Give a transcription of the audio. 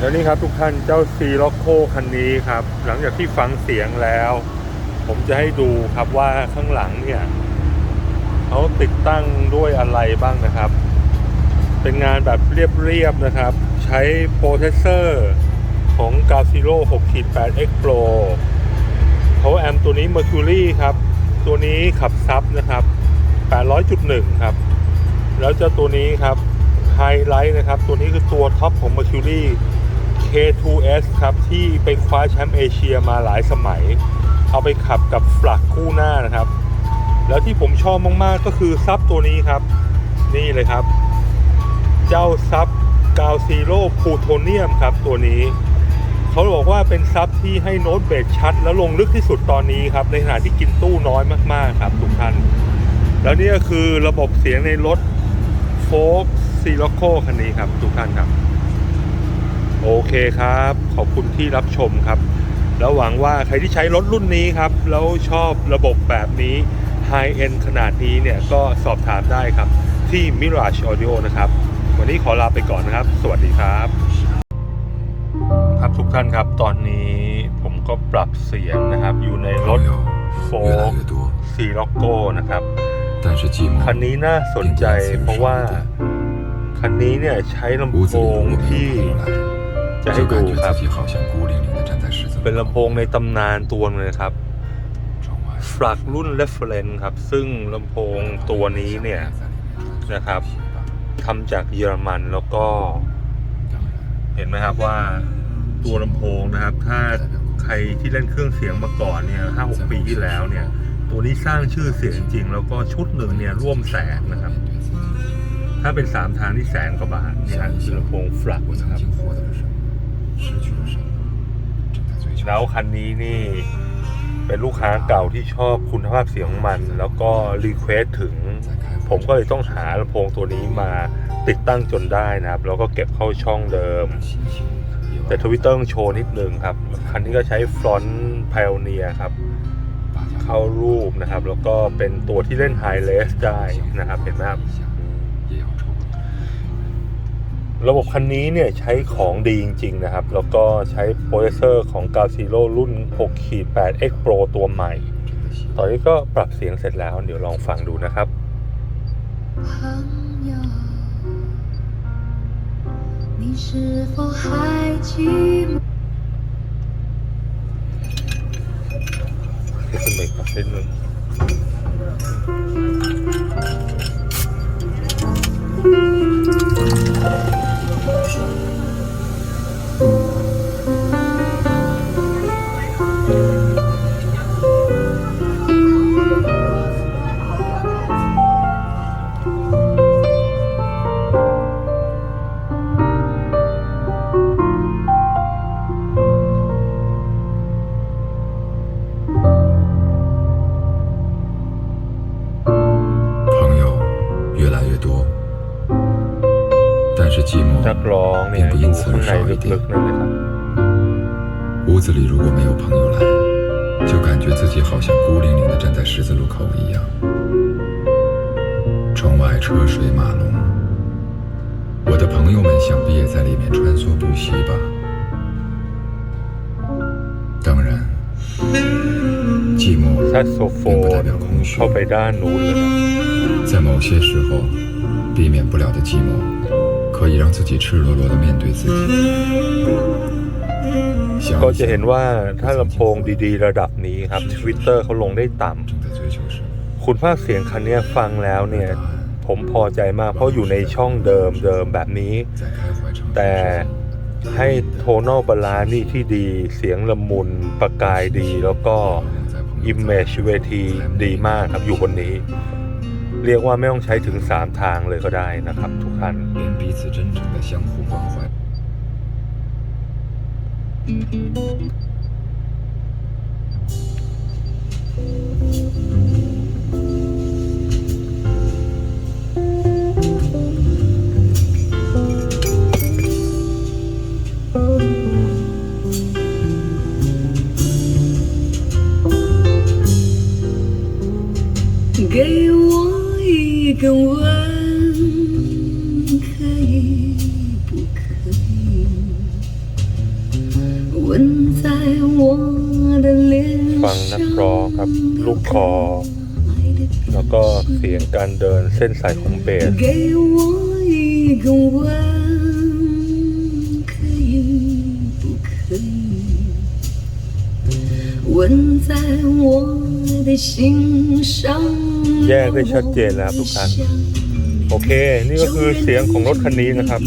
แล้วนี่ครับทุกท่านเจ้าซีล็อกโคคันนี้ครับ หลังจากที่ฟังเสียงแล้ว ผมจะให้ดูครับว่าข้างหลังเนี่ยเขาติดตั้งด้วยอะไรบ้างนะครับ เป็นงานแบบเรียบๆนะครับ ใช้โปรเซสเซอร์ของ g a z i l o 6.8 X Pro เขาแอมตัวนี้ Mercury ครับ ตัวนี้ขับซับนะครับ 800.1 ครับ แล้วเจ้าตัวนี้ครับไฮไลท์นะครับ ตัวนี้คือตัวท็อปของ Mercury K2S ครับ ที่ไปคว้าแชมป์เอเชียมาหลายสมัย เอาไปขับกับฟลักคู่หน้านะครับ แล้วที่ผมชอบมาก ๆ ก็คือซับตัวนี้ครับ นี่เลยครับ เจ้าซับกาวซีโร่พูโทเนียมครับตัวนี้เขาบอกว่าเป็นซับที่ให้โน้ตเบสชัด แล้วลงลึกที่สุดตอนนี้ครับ ในขณะที่กินตู้น้อยมาก ๆ ครับทุกท่าน แล้วนี่ก็คือระบบเสียงในรถโฟกซีโ o โคคันนี้ครับทุกท่านครับ โอเคครับ ขอบคุณที่รับชมครับ แล้วหวังว่าใครที่ใช้รถรุ่นนี้ครับ แล้วชอบระบบแบบนี้ไฮเอ็นขนาดนี้เนี่ยก็สอบถามได้ครับ ที่ Mirage Audio นะครับ วันนี้ขอลาไปก่อนนะครับ สวัสดีครับ ครับทุกท่านครับ ตอนนี้ผมก็ปรับเสียงนะครับ อยู่ในรถโฟล์ซีล็อกโก้นะครับคันนี้น่าสนใจเพราะว่า คันนี้เนี่ยใช้ลำโพงที่ จะให้ดูครับ เป็นลำโพงในตำนานตัวนึงเลยครับฟลักรุ่นเรฟเฟลนครับ ซึ่งลำโพงตัวนี้เนี่ยนะครับทำจากเยอรมันแล้วก็ เห็นไหมครับว่าตัวลำโพงนะครับ ถ้าใครที่เล่นเครื่องเสียงมาก่อนเนี่ยห้าหกปีที่แล้วเนี่ย ตัวนี้สร้างชื่อเสียงจริง แล้วก็ชุดหนึ่งเนี่ยร่วมแสนนะครับ ถ้าเป็นสามทางที่แสนกว่าบาทเนี่ยคือลำโพงฟลักนะครับ แล้วคันนี้นี่ เป็นลูกค้าเก่าที่ชอบคุณภาพเสียงของมัน แล้วก็รีเควสถึง ผมก็เลยต้องหาลำโพงตัวนี้มาติดตั้งจนได้นะครับ แล้วก็เก็บเข้าช่องเดิม แต่ทวิตเตอร์โชว์นิดนึงครับ คันนี้ก็ใช้ฟรอนต์ไพโอเนียครับ เข้ารูปนะครับ แล้วก็เป็นตัวที่เล่นไฮเลสได้นะครับ เห็นไหมครับ ระบบคันนี้เนี่ยใช้ของดีจริง ๆ นะครับ แล้วก็ใช้โปรเซสเซอร์ของ g a ซิโ o รุ่น6 8 X Pro ตัวใหม่ ตอนนี้ก็ปรับเสียงเสร็จแล้ว เดี๋ยวลองฟังดูนะครับขึ้นไปก่อนนิดนึง 寂寞并不因此而少一点。屋子里如果没有朋友来就感觉自己好像孤零零的站在十字路口一样。窗外车水马龙。我的朋友们想必也在里面穿梭不息吧。当然寂寞并不代表空虚。在某些时候避免不了的寂寞。可以让自己赤裸裸的面对自己。想 ก็ 一 จะ 想 เห็นว่าถ้าลำโพงดีๆ ระดับนี้ครับ Twitter เขาลงได้ต่ำ 正在追求什么？ คุณภาพเสียงคันเนี้ยฟังแล้วเนี่ย ผมพอใจมาก เพราะอยู่ในช่องเดิมเดิมแบบนี้ 在开怀长 แต่ 时 ให้โทนอลบาลานนี่ที่ดีเสียงละมุนประกายดี แล้วก็ 在朋友 อิมเมจเวทีดีมากครับอยู่บนนี้ เรียกว่าไม่ต้องใช้ถึง 3 ทางเลยก็ได้นะครับทุกท่าน连 กังว不可以吻在我的脸ฟังนักรอครับ ลูกคอ แล้วก็เสียงการเดินเส้นสายของเบส给我一个吻，可以不可以？吻在我的心上， แยกได้ชัดเจนแล้วทุกท่านโอเค นี่ก็คือเสียงของรถคันนี้นะครับ